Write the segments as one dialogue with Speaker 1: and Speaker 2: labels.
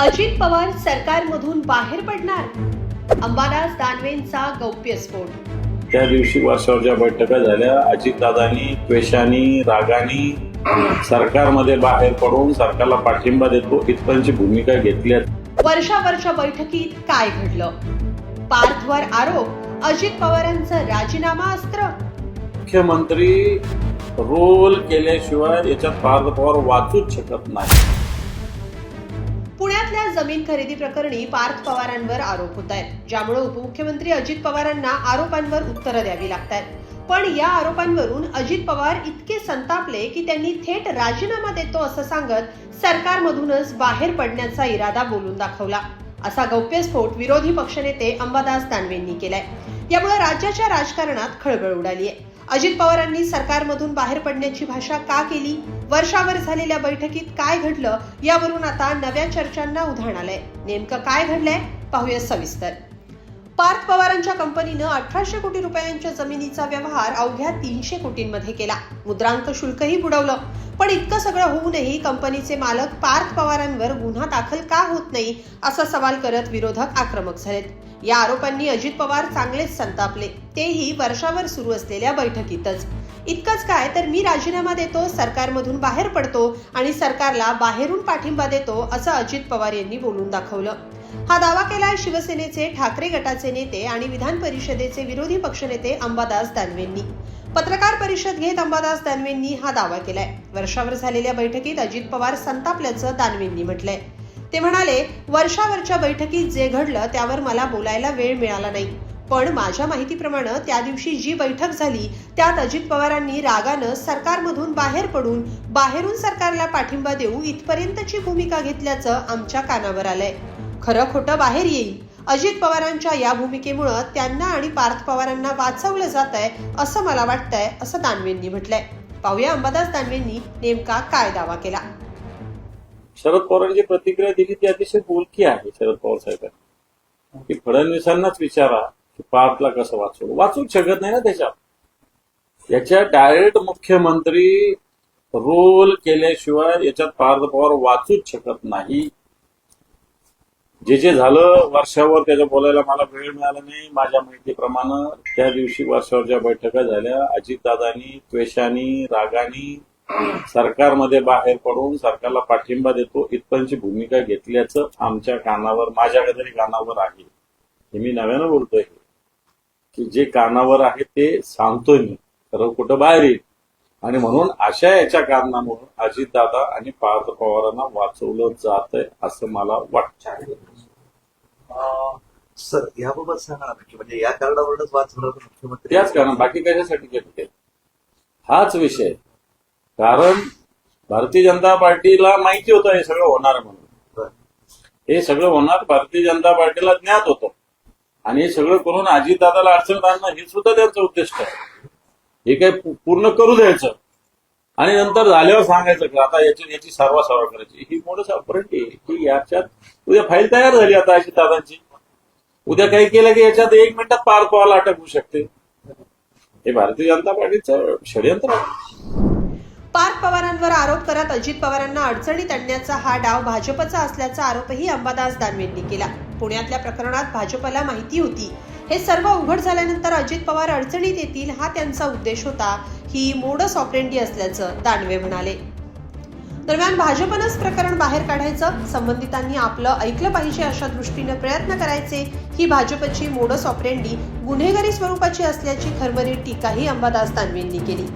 Speaker 1: अजित पवार सरकारमधून बाहेर पडणार? अंबादास दानवेंचा गौप्यस्फोट
Speaker 2: त्या दिवशी वर्षावर ज्या बैठका झाल्या अजितदादांनी द्वेषाने रागाने सरकारमध्ये बाहेर पडून सरकारला पाठिंबा देतो इथपर्यंतची भूमिका घेतली.
Speaker 1: वर्षावरच्या बैठकीत काय घडलं? पार्थवर आरोप अजित पवारांचं राजीनामा अस्त्र?
Speaker 2: मुख्यमंत्री रोल केल्याशिवाय याच्यात पार्थ पवार वाचूच शकत नाही.
Speaker 1: पुण्यातल्या जमीन खरेदी प्रकरणी पार्थ पवारांवर आरोप होत आहेत. ज्यामुळे उपमुख्यमंत्री अजित पवारांना आरोपांवर उत्तरं द्यावी लागत आहेत. पण या आरोपांवरून अजित पवार इतके संतापले की त्यांनी थेट राजीनामा देतो असं सांगत सरकारमधूनच बाहेर पडण्याचा इरादा बोलून दाखवला. असा गौप्यस्फोट विरोधी पक्षनेते अंबादास दानवेंनी केलाय. यामुळे राज्याच्या राजकारणात खळबळ उडाली आहे अजित पवारांनी सरकारमधून बाहेर पडण्याची भाषा का केली? वर्षावर झालेल्या बैठकीत काय घडलं? यावरून आता नव्या चर्चांना उधाण आलंय. नेमकं काय घडलंय? पाहूया सविस्तर. पार्थ पवारांच्या कंपनीनं अठराशे कोटी रुपयांच्या जमिनीचा व्यवहार अवघ्या तीनशे कोटींमध्ये केला. मुद्रांक शुल्कही बुडवलं. पण इतकं सगळं होऊनही कंपनीचे मालक पार्थ पवारांवर गुन्हा दाखल का होत नाही असा सवाल करत विरोधक आक्रमक झालेत. या आरोपांनी अजित पवार चांगलेच संतापले. तेही वर्षावर सुरू असलेल्या बैठकीतच. इतकंच काय तर मी राजीनामा देतो सरकारमधून बाहेर पडतो आणि सरकारला बाहेरून पाठिंबा देतो असं अजित पवार यांनी बोलून दाखवलं. हा दावा केलाय शिवसेनेचे ठाकरे गटाचे नेते आणि विधान परिषदेचे विरोधी पक्षनेते अंबादास दानवेंनी. पत्रकार परिषद घेत अंबादास दानवेंनी हा दावा केलाय. वर्षावर झालेल्या बैठकीत अजित पवार संतापल्याचं दानवेंनी म्हटलंय. ते म्हणाले वर्षावरच्या बैठकीत जे घडलं त्यावर मला बोलायला वेळ मिळाला नाही. पण माझ्या माहितीप्रमाणे त्या दिवशी जी बैठक झाली त्यात अजित पवारांनी रागानं सरकारमधून बाहेर पडून बाहेरून सरकारला पाठिंबा देऊ इथपर्यंतची भूमिका घेतल्याचं आमच्या कानावर आलंय. खरं खोटं बाहेर येईल अजित पवारांच्या या भूमिकेमुळं त्यांना आणि पार्थ पवारांना वाचवलं जात आहे असं मला वाटतंय असं दानवेंनी म्हटलंय. पाहूया अंबादास दानवेंनी नेमका काय दावा केला.
Speaker 2: शरद पवारांची प्रतिक्रिया दिली ती अतिशय बोलकी आहे शरद पवार साहेबांनी. की फडणवीसांनाच विचारा की पार्थला कसं वाचवलं वाचू शकत नाही ना त्याच्यात याच्या डायरेक्ट मुख्यमंत्री रोल केल्याशिवाय याच्यात पार्थ पवार वाचूच शकत नाही. जे जे झालं वर्षावर त्याच्या बोलायला मला वेळ मिळाला नाही. माझ्या माहितीप्रमाणे त्या दिवशी वर्षावर ज्या बैठका झाल्या अजितदादांनी त्वेषानी रागानी सरकारमध्ये बाहेर पडून सरकारला पाठिंबा देतो. इथपर्यंतची भूमिका घेतल्याचं आमच्या कानावर माझ्याकडे तरी कानावर आहे. हे मी नव्यानं बोलतोय. की जे कानावर आहे ते सांगतोय मी. खरं कुठं बाहेर येईल? आणि म्हणून अशा याच्या कारणामुळे अजितदादा आणि पार्थ पवारांना वाचवलं जात आहे असं मला वाटतं.
Speaker 3: सर याबाबत सांगा ना की म्हणजे या कारणावरूनच वाचवलं होतं मुख्यमंत्री.
Speaker 2: त्याच कारण बाकी कशासाठी केलं ते हाच विषय. कारण भारतीय जनता पार्टीला माहिती होतं हे सगळं होणार म्हणून. हे सगळं होणार भारतीय जनता पार्टीला ज्ञात होतं. आणि हे सगळं करून अजितदादाला अडचण आणणं हे सुद्धा त्यांचं उद्दिष्ट आहे. हे काय पू- पूर्ण करू द्यायचं. आणि नंतर झाल्यावर सांगायचं की आता याची याची सर्व सर्व करायची. ही मोठं ऑपरेटी आहे. की याच्यात उद्या फाईल तयार झाली आता अजितदादांची उद्या काही केलं की याच्यात एक मिनिटात पार पाहायला अटक होऊ शकते. हे भारतीय जनता पार्टीचं षडयंत्र आहे.
Speaker 1: पार्थ पवारांवर आरोप करत अजित पवारांना अडचणीत आणण्याचा हा डाव भाजपचा असल्याचा आरोपही अंबादास दानवेंनी केला. पुण्यातल्या प्रकरणात भाजपला माहिती होती. हे सर्व उघड झाल्यानंतर अजित पवार अडचणीत येतील हा त्यांचा उद्देश होता. ही मोडस ऑपरेंडी असल्याचं दानवे म्हणाले. दरम्यान भाजपनंच प्रकरण बाहेर काढायचं संबंधितांनी आपलं ऐकलं पाहिजे अशा दृष्टीनं प्रयत्न करायचे ही भाजपची मोडस ऑपरेंडी गुन्हेगारी स्वरूपाची असल्याची खरमरीत टीकाही अंबादास दानवेंनी केली.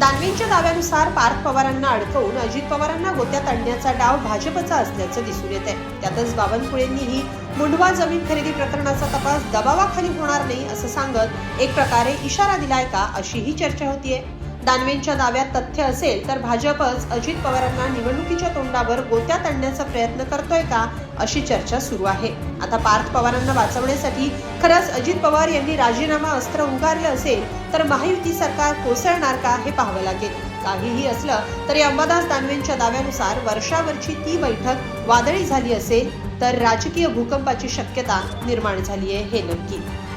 Speaker 1: दानवेंच्या दाव्यानुसार पार्थ पवारांना अडकवून अजित पवारांना गोत्यात आणण्याचा डाव भाजपचा असल्याचं दिसून येत आहे त्यातच बावनकुळेंनीही मुंडवा जमीन खरेदी प्रकरणाचा तपास दबावाखाली होणार नाही असं सांगत एक प्रकारे इशारा दिलाय का अशीही चर्चा होतीये. दानवेंच्या दाव्यात तथ्य असेल तर भाजपच अजित पवारांना निवडणुकीच्या तोंडावर गोत्यात आणण्याचा प्रयत्न करतोय का अशी चर्चा सुरू आहे. आता पार्थ पवारांना वाचवण्यासाठी खरंच अजित पवार यांनी राजीनामा अस्त्र उगारलं असेल तर महायुती सरकार कोसळणार का हे पाहावं लागेल. काहीही असलं तरी अंबादास दानवेंच्या दाव्यानुसार वर्षावरची ती बैठक वादळी झाली असेल तर राजकीय भूकंपाची शक्यता निर्माण झाली आहे हे नक्की.